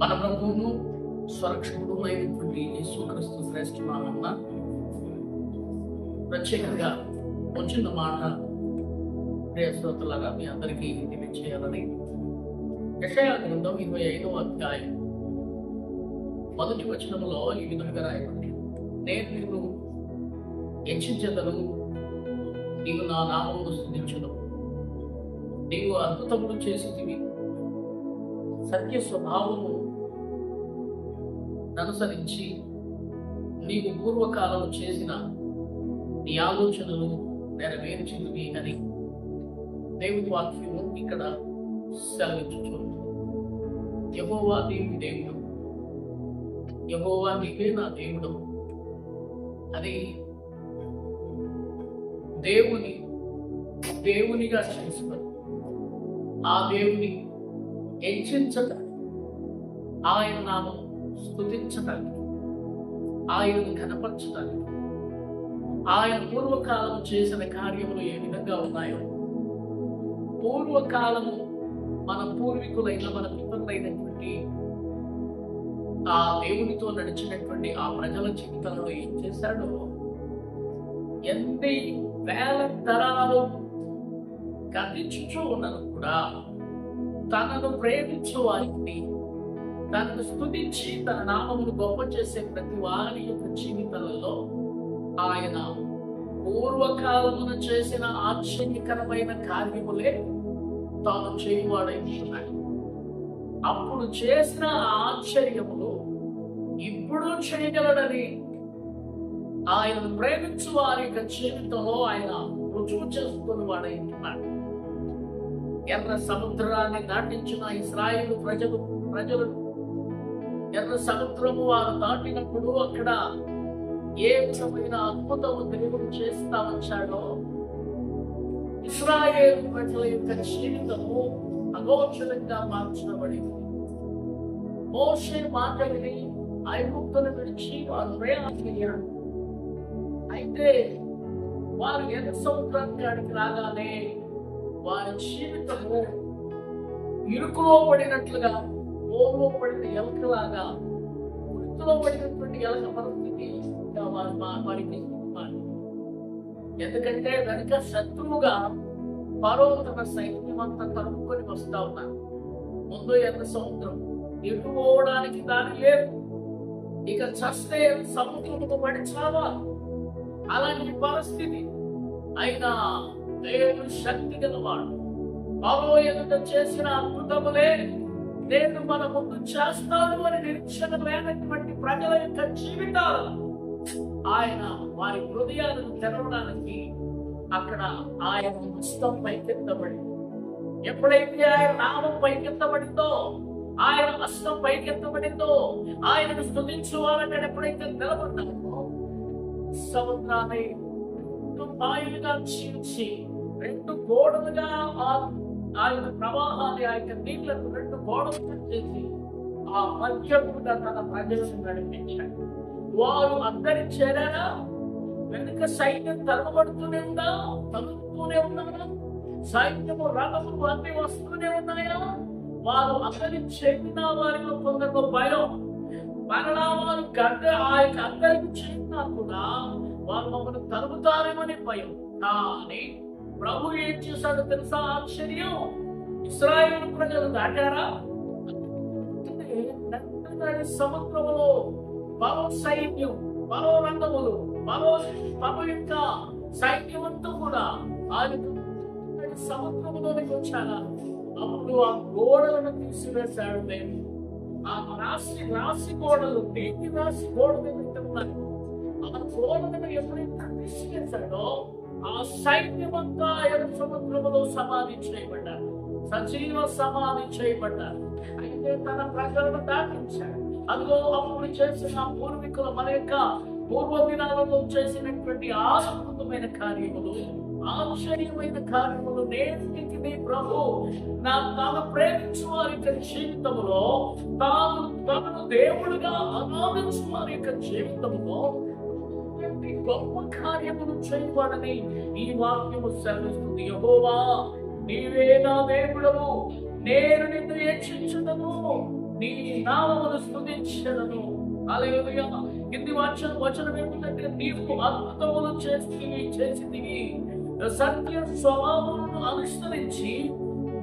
మన ప్రభువును స్వరక్షకుడు అయినటువంటి యేసుక్రీస్తు శ్రేష్ఠమానన్న ప్రత్యేకంగా వచ్చిన మాట ప్రియ శ్రోతలాగా మీ అందరికీ తెలియచేయాలని యషయా గ్రంథం ఇరవై ఐదవ అధ్యాయం మొదటి వచనంలో ఈ విధంగా రాయబడి నేను నిన్ను హెచ్చించదను నీవు నా నామమును స్థుతించను నీవు అద్భుతములు చేసితివి. సత్య స్వభావము అనుసరించి నీవు పూర్వకాలం చేసిన నీ ఆలోచనలు నెరవేర్చినవి అని దేవుని వాక్యము ఇక్కడ సెలవించుచు యహోవా దేవుని దేవుడు. యహోవా నీవే నా దేవుడు. అది దేవుని దేవునిగా చేసుకొని ఆ దేవుని హెచ్చించటానికి ఆయన నామం స్థుతించటానికి ఆయనను కనపరచటానికి ఆయన పూర్వకాలం చేసిన కార్యములు ఏ విధంగా ఉన్నాయో పూర్వకాలము మన పూర్వీకులైన మన పితరులైనటువంటి ఆ దేవునితో నడిచినటువంటి ఆ ప్రజల జీవితంలో ఏం చేశాడో ఎన్ని వేల తరాలు గతించుచూ ఉన్నను కూడా తనను ప్రేమించు వారిని తనను స్తుతించి తన నామమును గొప్ప చేసే ప్రతి వారి యొక్క జీవితాలలో ఆయన పూర్వకాలమున చేసిన ఆశ్చర్యకరమైన కార్యములే తాను చేయువాడై ఉన్నాడు. అప్పుడు చేసిన ఆశ్చర్యములు ఇప్పుడు చేయగలడని ఆయనను ప్రేమించు వారి యొక్క జీవితంలో ఆయన రుజువు చేసుకుని వాడై ఉన్నాడు. ఎర్ర సముద్రాన్ని దాటించిన ఇస్రాయేల్ ప్రజలు ప్రజలు ఎర్ర సముద్రము వారు దాటినప్పుడు అక్కడ ఏ విధమైన అద్భుతము దేవుడు చేస్తా వచ్చాడో ఇస్రాయేల్ ప్రజల యొక్క జీవితము అగోచరంగా మార్చబడింది. మోసే మాట విని ఐగుప్తును విడిచి వారు ప్రయాణమయ్యారు అయితే వారు ఎర్ర సముద్రానికి రాగానే వారి జీవితము ఇరుకులో పడినట్లుగా ఓలో పడిన ఎలకలాగా వృత్తిలో పడినటువంటి ఎలక పరిస్థితి మా- వారికి ఎందుకంటే వెనుక శత్రువుగా పరో తన సైన్యం అంతా తరుముకొని వస్తా ఉన్నారు. ముందు ఎంత సముద్రం ఇటు పోవడానికి దారి లేదు. ఇక చస్తే సముద్రంతో పడి చావాలి అలాంటి పరిస్థితి. అయినా దేవుడు శక్తి గలవాడు. పరో ఎదుట చేసిన అద్భుతములే నేను మన ముందు చేస్తాను అని నిరీక్షణ లేనటువంటి ప్రజల యొక్క జీవితాలు. ఆయన వారి హృదయాలను తెరవడానికి అక్కడ ఆయన హస్తం పైకెత్తబడి ఎప్పుడైతే ఆయన నామం పైకెత్తబడిందో ఆయన హస్తం పైకెత్తబడిందో ఆయనను స్థుతించువాలంటే ఎప్పుడైతే నిలబడ్డామో సముద్రాన్ని రెండు పాయలుగా చీల్చి రెండు గోడలుగా ఆ ఆ యొక్క ప్రవాహాన్ని ఆ యొక్క నీళ్ళకు రెండు గోడలు చేసి ఆ మధ్యముగా తన ప్రజలను నడిపించాడు. వారు అందరి చేరారా వెనుక సైన్యం తరమబడుతూనే ఉందా? తరుగుతూనే ఉన్నారా సైన్యము రథములు అన్ని వస్తూనే ఉన్నాయా? వారు అందరి చెందిన వారిలో కొందరు భయం. మరలా వారు గడ్డ ఆ యొక్క అందరికి చెందినా కూడా వారు మమ్మల్ని తరుగుతారేమని భయం. కానీ ప్రభు ఏం చేశాడో తెలుసా? ఆశ్చర్యం. ఇస్రాయేల్ ప్రజలు దాటారా? నట్టనడి సముద్రములో మరో సైన్యం మరో రంగములు మరో మరో యొక్క సైన్యమంతా కూడా ఆ యొక్క సముద్రములోనికి వచ్చారా? అప్పుడు ఆ గోడలను తీసివేశాడు నేను ఆ రాశి రాశి గోడలు నీటి రాశి గోడలు ఉన్నాయి ఆ గోడలను ఎప్పుడైతే తీసివేశాడో ఆ సైన్యమంతా ఎర్ర సముద్రములో సమాధి చేయబడ్డారు సజీవ సమాధి చేయబడ్డారు అయితే తన ప్రజలను దాటించాడు. అదిగో అప్పుడు చేసిన పూర్వీకుల మన యొక్క పూర్వ దినాలలో చేసినటువంటి ఆనందమైన కార్యములు ఆశ్చర్యమైన కార్యములు నేటికి నీ ప్రభు నా తాను ప్రేమించు వారి యొక్క జీవితంలో తాను తనను దేవుడుగా ఆరాధించు వారి యొక్క జీవితంలో ఇటువంటి గొప్ప కార్యములు చేయవాలని ఈ వాక్యము సెలవిస్తుంది. యహోవా నీవే నా దేవుడవు. నేను నిన్ను హెచ్చించుటను నీ నామమును స్థుతించదను హల్లెలూయా. కింది వచనం వచనం ఏమిటంటే నీవు అద్భుతములు చేసి చేసింది సత్య స్వభావమును అనుసరించి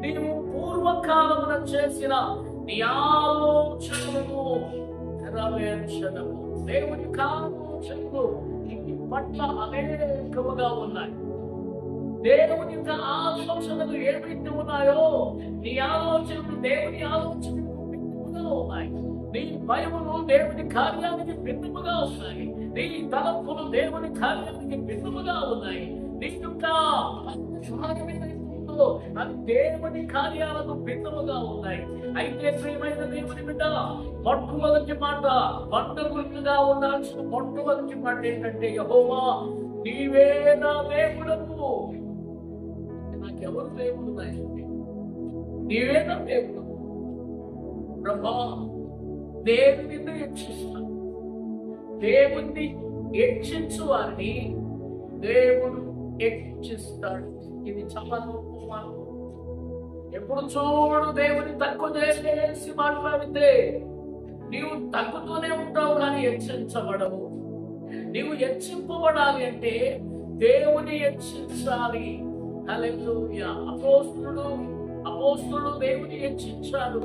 నీవు పూర్వకాలమున చేసిన నీ ఆలోచనలను నెరవేర్చడము దేవుని కాలోచనలు పట్ల అనేకముగా ఉన్నాయి. దేవుని ఆలోచనలు ఏమైతే ఉన్నాయో నీ ఆలోచనలు దేవుని ఆలోచనలు ఉన్నాయి. నీ భయములు దేవుని కార్యానికి భిన్నముగా ఉన్నాయి. నీ తలపులు దేవుని కార్యానికి భిన్నముగా ఉన్నాయి. నీ యొక్క అవి దేవుని కార్యాలకు భిన్నముగా ఉన్నాయి. అయితే ప్రియమైన దేవుని బిడ్డ మొట్టమొదటి మాట మొట్టమొదటిగా ఉండాల్సిన మొట్టమొదటి మాట ఏంటంటే యహోవా నీవే నా దేవుడము నాకెవరు దేవుడు నాయండి నీవే నా దేవుడు. ప్రభా దేవుని నిన్ను హెచ్చిస్తాను. దేవుణ్ణి హెచ్చించు వారిని దేవుడు హెచ్చిస్తాడు. ఇది చాలా గొప్ప మార్గం ఎప్పుడు చూడు దేవుని తక్కువ చేసి మాట్లాడితే నీవు తగ్గుతూనే ఉంటావు కానీ హెచ్చించబడవు. నీవు హెచ్చింపబడాలి అంటే దేవుని హెచ్చించాలి. అపోస్తుడు అపోస్తుడు దేవుని హెచ్చించాడు.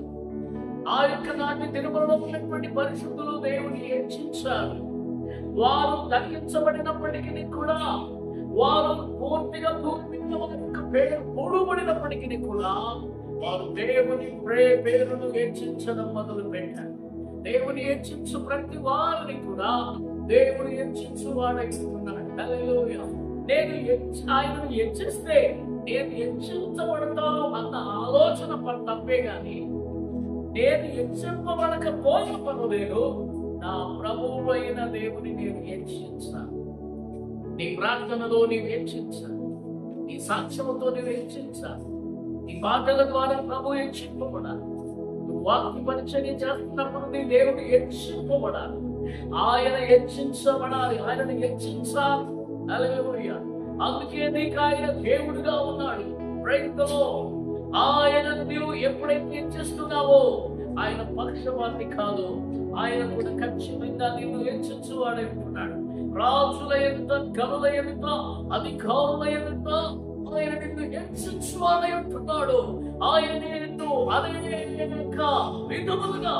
ఆ యొక్క నాటి తిరుమలలో ఉన్నటువంటి పరిశుద్ధులు దేవుని హెచ్చించారు. వారు తగ్గించబడినప్పటికీ కూడా వారు పూర్తిగా భూమి యొక్క పేరు పొడుబడినప్పటికీ కూడా వారు దేవుని ప్రే పేరును హెచ్చించడం మొదలు పెట్టారు దేవుని హెచ్చించు ప్రతి వారిని కూడా దేవుని హెచ్చించు వాడైతున్నాడు నేను ఆయనను హెచ్చిస్తే నేను హెచ్చించబడతాను అన్న ఆలోచన తప్పే గాని నేను హెచ్చింపబడకపోయిన పనులేదు నా ప్రభువు అయిన దేవుని నేను హెచ్చించాను. నీ ప్రార్థనలో నీవు హెచ్చించాలి. నీ సాక్ష్యముతో నీవు హెచ్చించాలి. నీ మాటల ద్వారా ప్రభు హెచ్చింపబడాలి. నువ్వు వాక్య పరిచర్య చేస్తున్నప్పుడు నీ దేవుడు హెచ్చింపబడాలి. ఆయన హెచ్చించబడాలి. ఆయనను హెచ్చించాలి. హల్లెలూయా. అందుకే నీకు ఆయన దేవుడుగా ఉన్నాడు. ప్రయత్నలో ఆయన నువ్వు ఎప్పుడైతే హెచ్చిస్తున్నావో ఆయన పక్షపాతి కాదు. ఆయన కూడా ఖచ్చితంగా నిన్ను హెచ్చించువాడై ఉంటున్నాడు. రాజుల ఎంత గనుల ఎంత అధికారుల ఎంత ఆయన నిన్ను హెచ్చించువాడై ఉంటున్నాడు ఆయన నిన్ను అనేక విధములుగా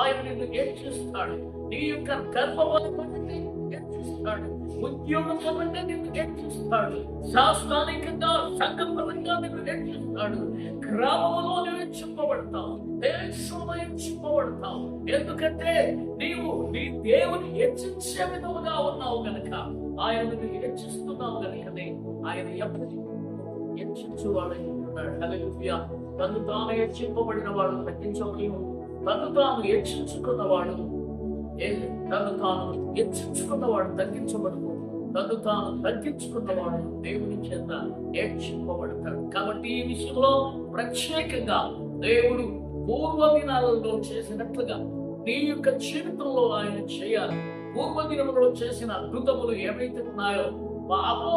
ఆయన నిన్ను హెచ్చిస్తాడు నీ యొక్క గర్భవాన్ని బట్టి హెచ్చిస్తాడు ఉద్యోగం పరంగా నిన్ను హెచ్చిస్తాడు శాస్త్రానికంగా సంఘపరంగా నిన్ను హెచ్చిస్తాడు గ్రామంలో నువ్వు హెచ్చింపబడతావు దేశంలో హెచ్చింపబడతావు ఎందుకంటే నీవు నీ దేవుని హెచ్చించే విధముగా ఉన్నావు గనక ఆయన నిన్ను హెచ్చిస్తున్నావు గనుకనే ఆయన ఎప్పటికీ హెచ్చించువాడై ఉన్నాడు. హల్లెలూయా. తను తాను హెచ్చింపబడిన వాడు తగ్గించవలేము తను తాను హెచ్చించుకున్నవాడు తను తాను హెచ్చించుకున్నవాడు తగ్గించబడుతుంది తను తాను తగ్గించుకున్నవాడు దేవుని చేత నేర్చుకోబడతాడు. కాబట్టి ఈ విషయంలో ప్రత్యేకంగా దేవుడు పూర్వ దినాలలో చేసినట్లుగా నీ యొక్క జీవితంలో ఆయన చేయాలి. పూర్వ దినములో చేసిన అద్భుతములు ఏవైతే ఉన్నాయో పాపో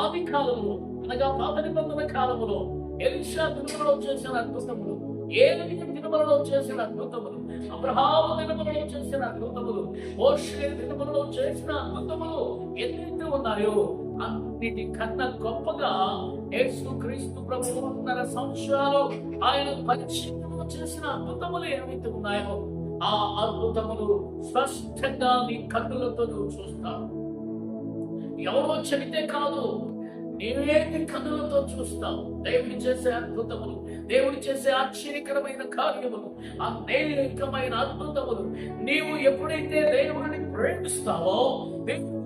ఆది కాలంలో అనగా పాత నిబంధన కాలంలో ఎలిషా దినములో చేసిన అద్భుతములు ఏ దినములలో చేసిన అద్భుతములు అబ్రహాము దినములలో చేసిన అద్భుతములు మోషే దినములలో చేసిన అద్భుతములు ఎన్నైతే ఉన్నాయో అన్నిటి కన్నా గొప్పగా యేసు క్రీస్తు ప్రభువున్నర సంవత్సరాలు ఆయన పరిచయంలో చేసిన అద్భుతములు ఏవైతే ఉన్నాయో ఆ అద్భుతములు స్పష్టంగా నీ కన్నులతో నువ్వు చూస్తావు. ఎవరో చెబితే కాదు నీవే కన్నులతో చూస్తావు. దేవుడు చేసే అద్భుతములు దేవుడు చేసే ఆశ్చర్యకరమైన కార్యములు అనేకమైన అద్భుతములు. నీవు ఎప్పుడైతే దేవుడిని ప్రేమిస్తావో దేవుడిని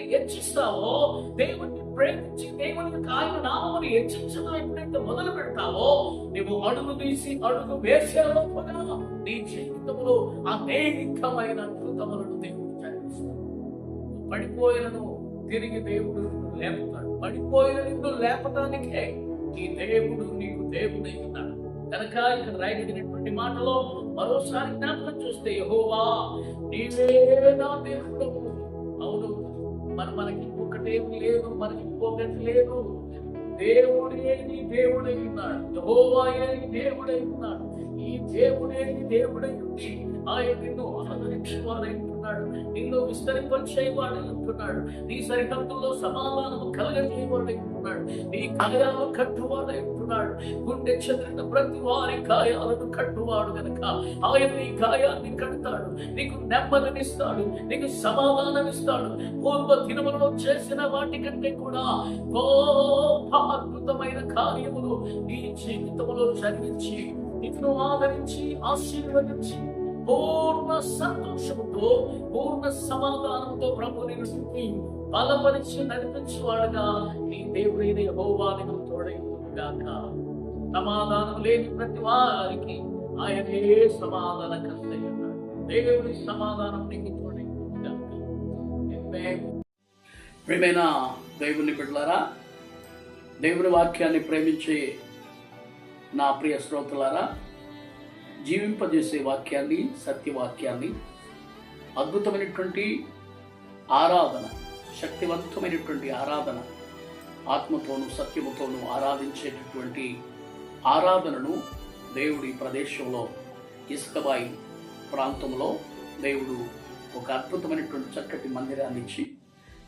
హెచ్చిస్తావో దేవుడిని ప్రేమించి దేవుని యొక్క ఆయన నామముని హెచ్చించడం ఎప్పుడైతే మొదలు పెడతావో నువ్వు అడుగు తీసి అడుగు వేసే లోపల నీ జీవితంలో అనేకమైన అద్భుతములను దేవుడు జరిగిస్తాడు. పడిపోయినను తిరిగి దేవుడు లేపుతాడు. పడిపోయిన నిన్ను లేపడానికే ఈ దేవుడు నీకు దేవుడై ఉన్నాడు కనుక ఇక్కడ రాయగలిగినటువంటి మాటలో మరోసారి జ్ఞాపకం చూస్తే యహోవా నీవే నా దేవుడు. అవును మరి మనకి ఇంకొకటేమి లేదు మనకి ఇంకొకటి లేదు. దేవుడే నీ దేవుడై ఉన్నాడు. యహోవాయే నీ దేవుడై ఉన్నాడు. ఈ దేవుడే నీ దేవుడై ఉంది ఆయన నిన్ను అంటున్నాడు. నీలో నిన్ను విస్తరింపచేయవాడై నీ సరిహద్దుల్లో సమాధానం కలగజేయవాడు అంటున్నాడు. నీ గాయాలను కట్టువాడు అంటున్నాడు. గుండె చెదిరిన ప్రతి వారి కాయాలను కట్టువాడు గనక ఆయన నీ గాయాన్ని కడతాడు. నీకు నెమ్మదినిస్తాడు. నీకు సమాధానమిస్తాడు. పూర్వ దినములో చేసిన వాటి కంటే కూడా గొప్ప అద్భుతమైన కార్యములు నీ జీవితంలో జరిగించి నిన్ను ఆదరించి ఆశీర్వదించి పూర్ణ సంతోషంతో పూర్ణ సమాధానంతో ప్రభు నిన్ను బలపరిచి నడిపించేవాడుగా నీ దేవుడైన యెహోవానికి తోడైగాక సమాధానం లేని ప్రతి వారికి ఆయనే సమాధాన కర్తయ్య దేవుడి సమాధానం నీకు తోడైగాక ప్రియమైన దేవుని బిడ్డలారా దేవుని వాక్యాన్ని ప్రేమించే నా ప్రియ శ్రోతలారా జీవింపజేసే వాక్యాన్ని సత్యవాక్యాన్ని అద్భుతమైనటువంటి ఆరాధన శక్తివంతమైనటువంటి ఆరాధన ఆత్మతోనూ సత్యముతోనూ ఆరాధించేటటువంటి ఆరాధనను దేవుడి ప్రదేశంలో ఇసుకబాయి ప్రాంతంలో దేవుడు ఒక అద్భుతమైనటువంటి చక్కటి మందిరాన్ని ఇచ్చి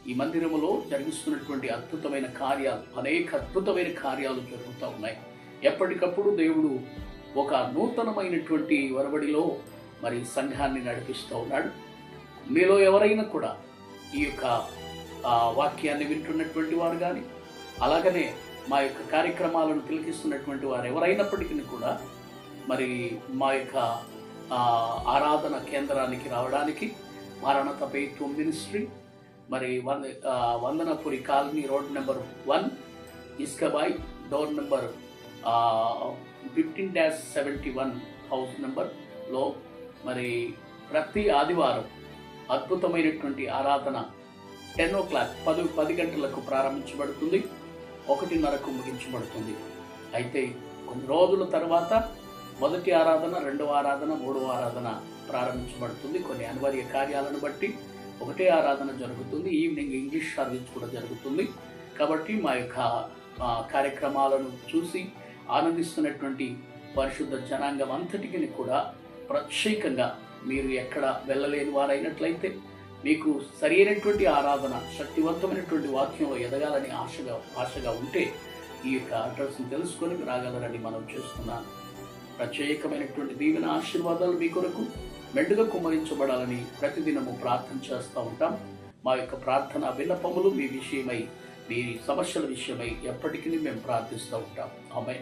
ఈ మందిరములో జరిగిస్తున్నటువంటి అద్భుతమైన కార్యాలు అనేక అద్భుతమైన కార్యాలు జరుగుతూ ఉన్నాయి. ఎప్పటికప్పుడు దేవుడు ఒక నూతనమైనటువంటి వరబడిలో మరి సంఘాన్ని నడిపిస్తూ ఉన్నాడు. మీలో ఎవరైనా కూడా ఈ యొక్క వాక్యాన్ని వింటున్నటువంటి వారు కానీ అలాగనే మా యొక్క కార్యక్రమాలను తిలకిస్తున్నటువంటి వారు ఎవరైనప్పటికీ కూడా మరి మా యొక్క ఆరాధన కేంద్రానికి రావడానికి మరణత పేత్వం మినిస్ట్రీ మరి వంద Vandanapuri colony road number one ఇస్కబాయ్ door number fifteen dash seventy one house నెంబర్లో మరి ప్రతి ఆదివారం అద్భుతమైనటువంటి ఆరాధన టెన్ ఓ క్లాక్ పది పది గంటలకు ప్రారంభించబడుతుంది. ఒకటిన్నరకు ముగించబడుతుంది. అయితే కొన్ని రోజుల తర్వాత మొదటి ఆరాధన రెండవ ఆరాధన మూడవ ఆరాధన ప్రారంభించబడుతుంది. కొన్ని అనివార్య కార్యాలను బట్టి ఒకటే ఆరాధన జరుగుతుంది. ఈవినింగ్ ఇంగ్లీష్ సర్వీస్ కూడా జరుగుతుంది. కాబట్టి మా యొక్క కార్యక్రమాలను చూసి ఆనందిస్తున్నటువంటి పరిశుద్ధ జనాంగం అంతటికి కూడా ప్రత్యేకంగా మీరు ఎక్కడ వెళ్ళలేని వారైనట్లయితే మీకు సరైనటువంటి ఆరాధన శక్తివంతమైనటువంటి వాక్యంలో ఎదగాలని ఆశగా ఆశగా ఉంటే ఈ యొక్క అడ్రస్ని తెలుసుకొని రాగలరని మనం చేస్తున్నాను ప్రత్యేకమైనటువంటి దీవెన ఆశీర్వాదాలు మీ కొరకు మెండుగా కుమ్మరించబడాలని ప్రతిదినము ప్రార్థన చేస్తూ ఉంటాం. మా యొక్క ప్రార్థన విన్నపములు మీ విషయమై మీ సమస్యల విషయమై ఎప్పటికీ మేము ప్రార్థిస్తూ ఉంటాం. ఆమె